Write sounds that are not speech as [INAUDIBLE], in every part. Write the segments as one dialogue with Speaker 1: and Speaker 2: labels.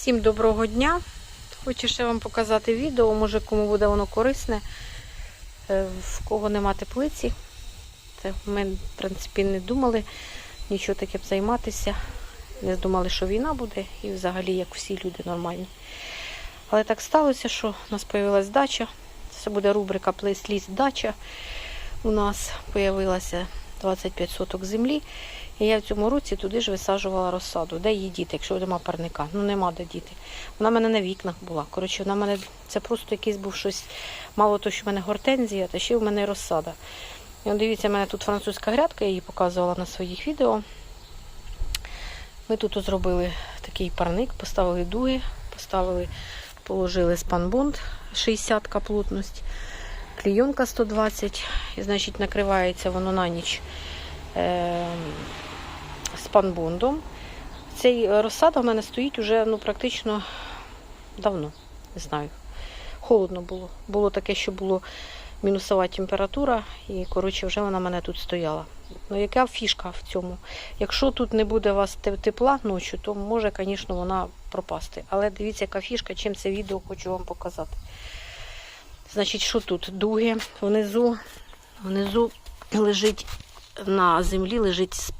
Speaker 1: Всім доброго дня. Хочу ще вам показати відео, може кому буде воно корисне. Е, В кого нема теплиці. Це ми, в принципі, не думали нічого таким займатися. Не думали, що війна буде, і взагалі, як всі люди нормальні. Але так сталося, що у нас з'явилась дача. Це буде рубрика Плейсліс дача. У нас з'явилася 25 соток землі. І я в цьому році туди ж висаджувала розсаду. Де її діти, якщо нема парника? Ну нема де діти. Вона в мене на вікнах була. Коротше, вона в мене це просто якийсь був щось. Мало того, що в мене гортензія, та ще в мене розсада. І от дивіться, в мене тут французька грядка, я її показувала на своїх відео. Ми тут зробили такий парник, поставили дуги, поставили, положили спанбонд 60 плотність, клійонка 120, і значить накривається воно на ніч е, спанбондом. Цей розсада в мене стоїть уже ну, практично давно, не знаю. Холодно було. Було таке, що було мінусова температура, і коротше вже вона в мене тут стояла. Ну, яка фішка в цьому? Якщо тут не буде у вас тепла ночі, то може, звісно, вона пропасти. Але дивіться, яка фішка, чим це відео хочу вам показати. Значить, що тут? Дуги внизу, внизу лежить на землі лежить е,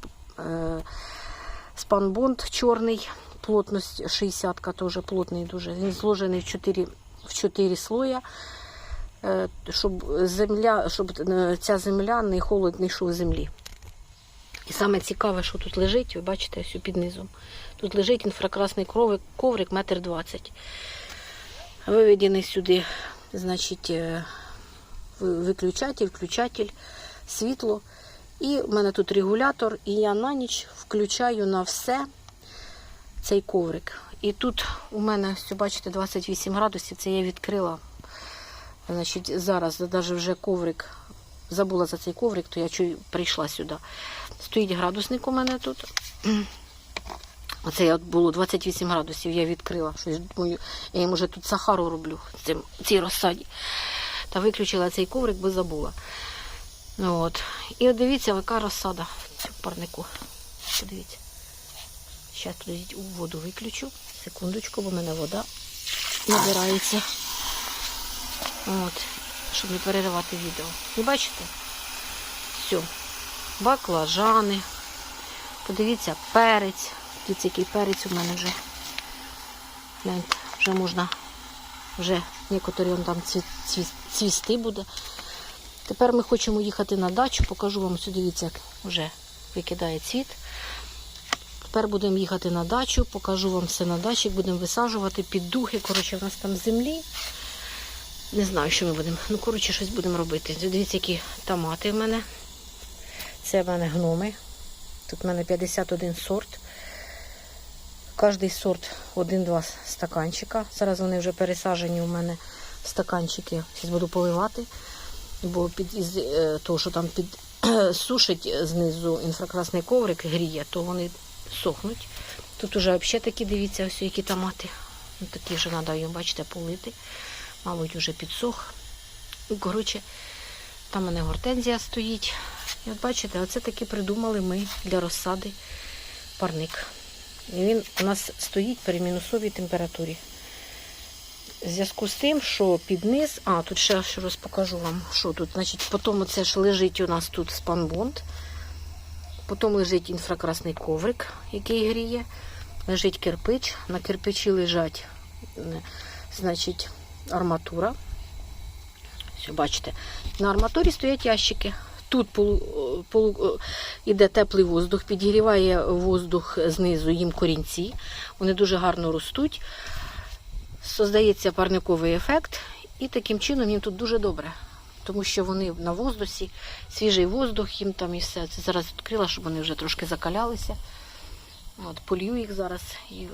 Speaker 1: спанбонд чорний, плотність 60 теж плотний дуже. Він зложений в 4, в 4 слоя, е, щоб, земля, щоб е, ця земля не холод не йшов землі. І саме цікаве, що тут лежить, ви бачите, ось під низом. Тут лежить інфракрасний коврик, коврик метр двадцять. Виведений сюди, значить, е, виключатель, включатель, світло. І в мене тут регулятор, і я на ніч включаю на все цей коврик. І тут у мене, бачите, 28 градусів, це я відкрила. Значить, зараз навіть вже коврик, забула за цей коврик, то я чую, прийшла сюди. Стоїть градусник у мене тут. [CLEARS THROAT] Оце було 28 градусів, я відкрила. Щось думаю, я їм уже тут сахару роблю цим, цій розсаді. Та виключила цей коврик, бо забула. Ну, От. І от дивіться, яка розсада в цьому парнику. Подивіться. Зараз тут воду виключу. Секундочку, бо в мене вода набирається. От. Щоб не переривати відео. Ви бачите? Все. Баклажани. Подивіться, перець. Дивіться, який перець у мене вже. Вже можна, вже некоторі там цві- цві- цвісти буде. Тепер ми хочемо їхати на дачу, покажу вам сюди, дивіться, як вже викидає цвіт. Тепер будемо їхати на дачу, покажу вам все на дачі, будемо висаджувати під духи. Коротше, в нас там землі. Не знаю, що ми будемо. Ну, коротше, щось будемо робити. Дивіться, які томати в мене. Це в мене гноми. Тут в мене 51 сорт. Кожний сорт один-два стаканчика. Зараз вони вже пересаджені у мене в стаканчики. Зараз буду поливати бо під із е, того, що там під [CLEARS THROAT] сушить знизу інфракрасний коврик гріє, то вони сохнуть. Тут уже взагалі такі, дивіться, ось які томати. Ну, такі вже треба їм, бачите, полити. Мабуть, вже підсох. Ну, коротше, там у мене гортензія стоїть. І от бачите, оце таки придумали ми для розсади парник. І він у нас стоїть при мінусовій температурі. В зв'язку з тим, що під низ, а тут ще раз покажу вам, що тут. Значить, потім це ж лежить у нас тут спанбонд, потім лежить інфракрасний коврик, який гріє, лежить кирпич, на кирпичі лежать, е, значить, арматура. Все, бачите, на арматурі стоять ящики. Тут полу, полу, іде теплий воздух, підігріває воздух знизу їм корінці. Вони дуже гарно ростуть создається парниковий ефект, і таким чином їм тут дуже добре. Тому що вони на воздусі, свіжий воздух, їм там і все. Це зараз відкрила, щоб вони вже трошки закалялися. От, полью їх зараз. І, е,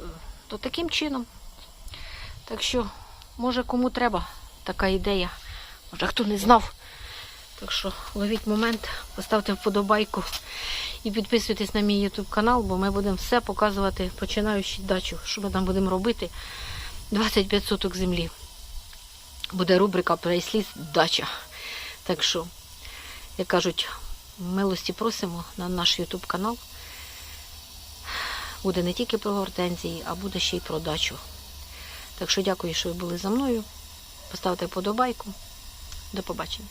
Speaker 1: то таким чином. Так що, може, кому треба така ідея. Може, хто не знав. Так що ловіть момент, поставте вподобайку і підписуйтесь на мій YouTube канал, бо ми будемо все показувати, починаючи дачу, що ми там будемо робити. 25 соток землі. Буде рубрика Прайсліс дача. Так що, як кажуть, милості просимо на наш YouTube канал. Буде не тільки про гортензії, а буде ще й про дачу. Так що дякую, що ви були за мною. Поставте вподобайку. До побачення.